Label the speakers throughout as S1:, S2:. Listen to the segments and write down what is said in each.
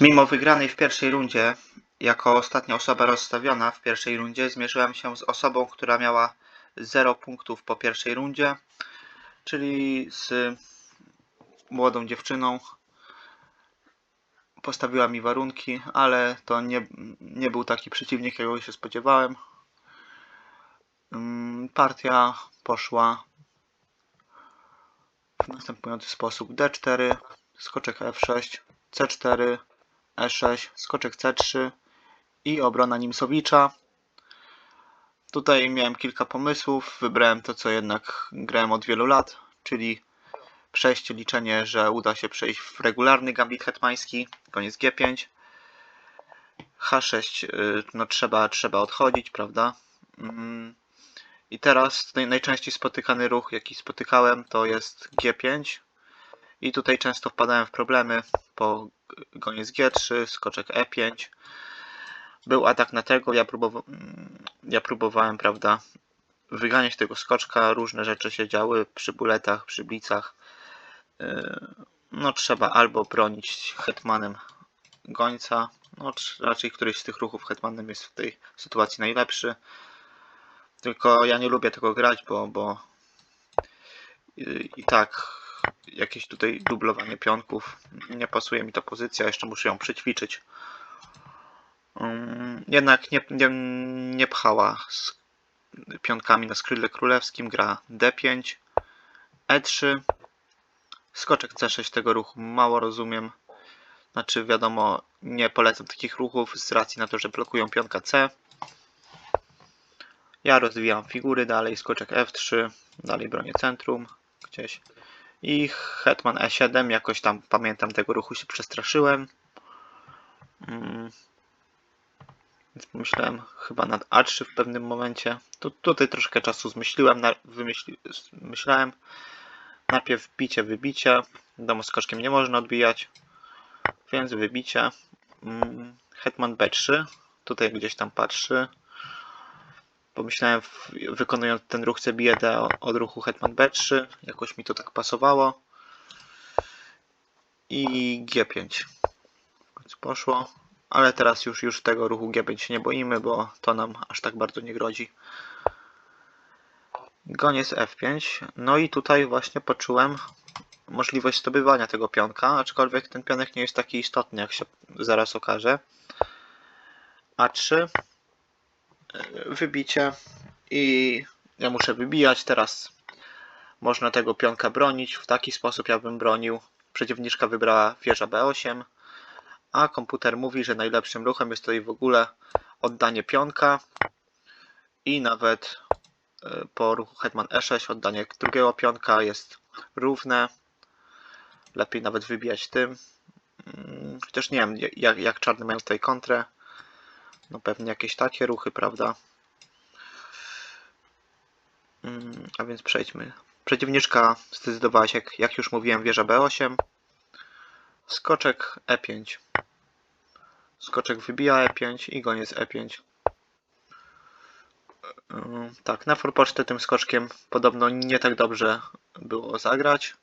S1: Mimo wygranej w pierwszej rundzie, jako ostatnia osoba rozstawiona w pierwszej rundzie, zmierzyłem się z osobą, która miała 0 punktów po pierwszej rundzie, czyli z młodą dziewczyną. Postawiła mi warunki, ale to nie, nie był taki przeciwnik, jakiego się spodziewałem. Mm, Partia poszła w następujący sposób: D4, skoczek F6, C4, E6, skoczek C3 i obrona Nimsowicza. Tutaj miałem kilka pomysłów. Wybrałem to, co jednak grałem od wielu lat, czyli przejście, liczenie, że uda się przejść w regularny gambit hetmański, koniec G5. H6, y, no trzeba, trzeba odchodzić, prawda? Mm. I teraz najczęściej spotykany ruch, jaki spotykałem, to jest G5. I tutaj często wpadałem w problemy po goniec G3, skoczek E5. Był atak na tego, ja, próbowa ja próbowałem, prawda, wyganiać tego skoczka. Różne rzeczy się działy przy buletach, przy blicach. Yy, No trzeba albo bronić hetmanem gońca, no raczej któryś z tych ruchów hetmanem jest w tej sytuacji najlepszy. Tylko ja nie lubię tego grać, bo, bo i, i tak jakieś tutaj dublowanie pionków. Nie pasuje mi ta pozycja, jeszcze muszę ją przećwiczyć. Um, jednak nie, nie, nie pchała z pionkami na skrzydle królewskim. Gra D5, E3, skoczek C6 tego ruchu mało rozumiem. Znaczy wiadomo, nie polecam takich ruchów z racji na to, że blokują pionka C. Ja rozwijam figury dalej, skoczek F3, dalej bronię centrum gdzieś. I hetman E7, jakoś tam pamiętam tego ruchu się przestraszyłem. Mm. Więc pomyślałem chyba nad A3 w pewnym momencie. Tu, tutaj troszkę czasu zmyśliłem, na, wymyśli, myślałem. Najpierw bicie, wybicie. Wiadomo, skoczkiem nie można odbijać. Więc wybicie. Mm. Hetman B3. Tutaj gdzieś tam patrzy. Pomyślałem, wykonując ten ruch CBD od ruchu Hetman B3, jakoś mi to tak pasowało. I G5. W końcu poszło. Ale teraz już, już tego ruchu G5 się nie boimy, bo to nam aż tak bardzo nie grodzi. Goniec F5. No i tutaj właśnie poczułem możliwość zdobywania tego pionka, aczkolwiek ten pionek nie jest taki istotny, jak się zaraz okaże. A3 wybicie i ja muszę wybijać. Teraz można tego pionka bronić. W taki sposób ja bym bronił. Przeciwniczka wybrała wieża B8, a komputer mówi, że najlepszym ruchem jest tutaj w ogóle oddanie pionka i nawet y, po ruchu hetman E6 oddanie drugiego pionka jest równe. Lepiej nawet wybijać tym. Mm, Chociaż nie wiem, jak, jak czarny mają tutaj kontrę. No pewnie jakieś takie ruchy, prawda? Mm, A więc przejdźmy. Przeciwniczka zdecydowała się, jak, jak już mówiłem, wieża B8. Skoczek E5. Skoczek wybija E5 i goniec E5. Ym, Tak, na forpocztę tym skoczkiem podobno nie tak dobrze było zagrać.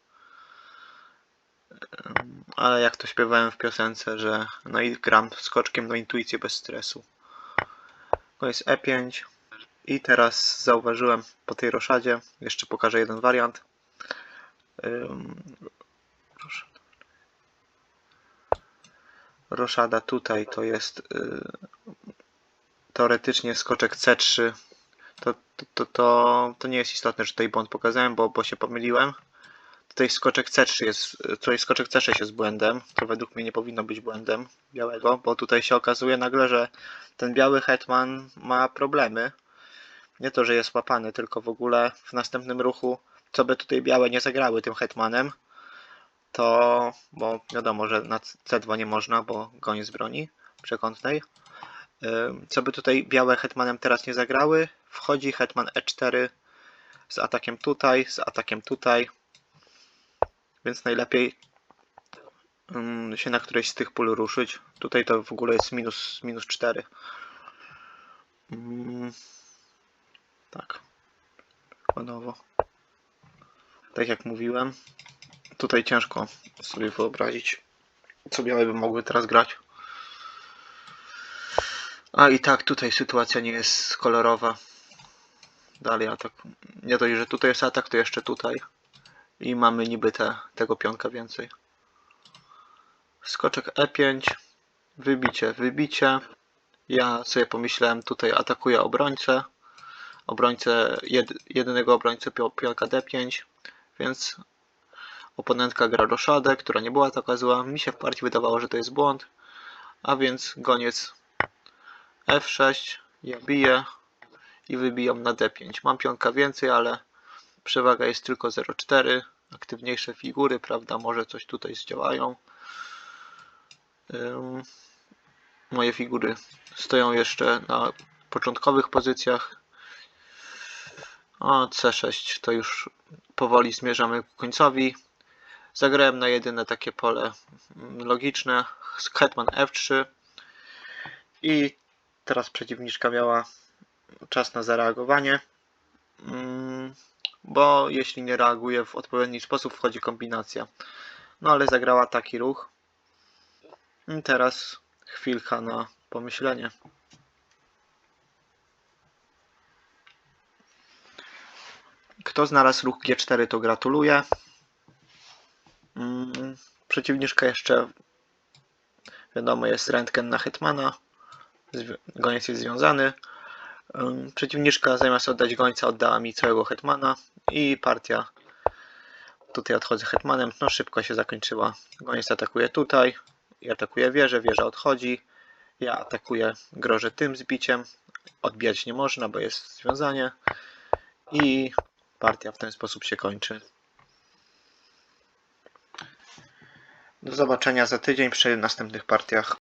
S1: Ym, Ale jak to śpiewałem w piosence, że no i gram skoczkiem na intuicję bez stresu. To jest E5. I teraz zauważyłem po tej roszadzie, jeszcze pokażę jeden wariant. Roszada tutaj to jest y, teoretycznie skoczek C3. To, to, to, to, to nie jest istotne, że tutaj błąd pokazałem, bo, bo się pomyliłem. Tutaj skoczek C3 jest, tutaj skoczek C6 jest błędem. To według mnie nie powinno być błędem białego, bo tutaj się okazuje nagle, że ten biały hetman ma problemy. Nie to, że jest łapany, tylko w ogóle w następnym ruchu, co by tutaj białe nie zagrały tym hetmanem, to, bo wiadomo, że na C2 nie można, bo goniec broni przekątnej. Co by tutaj białe hetmanem teraz nie zagrały, wchodzi hetman E4 z atakiem tutaj, z atakiem tutaj. Więc najlepiej ym, się na którejś z tych pól ruszyć. Tutaj to w ogóle jest minus, minus 4. Mm, tak. Przykładowo. Tak jak mówiłem. Tutaj ciężko sobie wyobrazić, co białe by mogły teraz grać. A i tak tutaj sytuacja nie jest kolorowa. Dalej atak. Nie dość, że tutaj jest atak, to jeszcze tutaj. I mamy niby te, tego pionka więcej. Skoczek E5. Wybicie, wybicie. Ja sobie pomyślałem, tutaj atakuję obrońcę. Obrońcę, jed, jedynego obrońcę pio- pionka D5. Więc oponentka gra roszadę, która nie była taka zła. Mi się w partii wydawało, że to jest błąd. A więc goniec F6, ja biję i wybijam na D5. Mam pionka więcej, ale przewaga jest tylko 0,4. Aktywniejsze figury, prawda, może coś tutaj zdziałają. Moje figury stoją jeszcze na początkowych pozycjach. O, C6 to już powoli zmierzamy ku końcowi. Zagrałem na jedyne takie pole logiczne. Hetman F3. I teraz przeciwniczka miała czas na zareagowanie. Bo jeśli nie reaguje w odpowiedni sposób, wchodzi kombinacja. No ale zagrała taki ruch. I teraz chwilka na pomyślenie. Kto znalazł ruch G4, to gratuluję. Mm, Przeciwniczka jeszcze, wiadomo, jest rentgen na Hetmana. Goniec jest związany. Przeciwniczka zamiast oddać gońca oddała mi całego Hetmana i partia. Tutaj odchodzę Hetmanem. No szybko się zakończyła. Goniec atakuje tutaj i atakuje wieżę. Wieża odchodzi. Ja atakuję, grożę tym zbiciem. Odbijać nie można, bo jest związanie. I partia w ten sposób się kończy. Do zobaczenia za tydzień przy następnych partiach.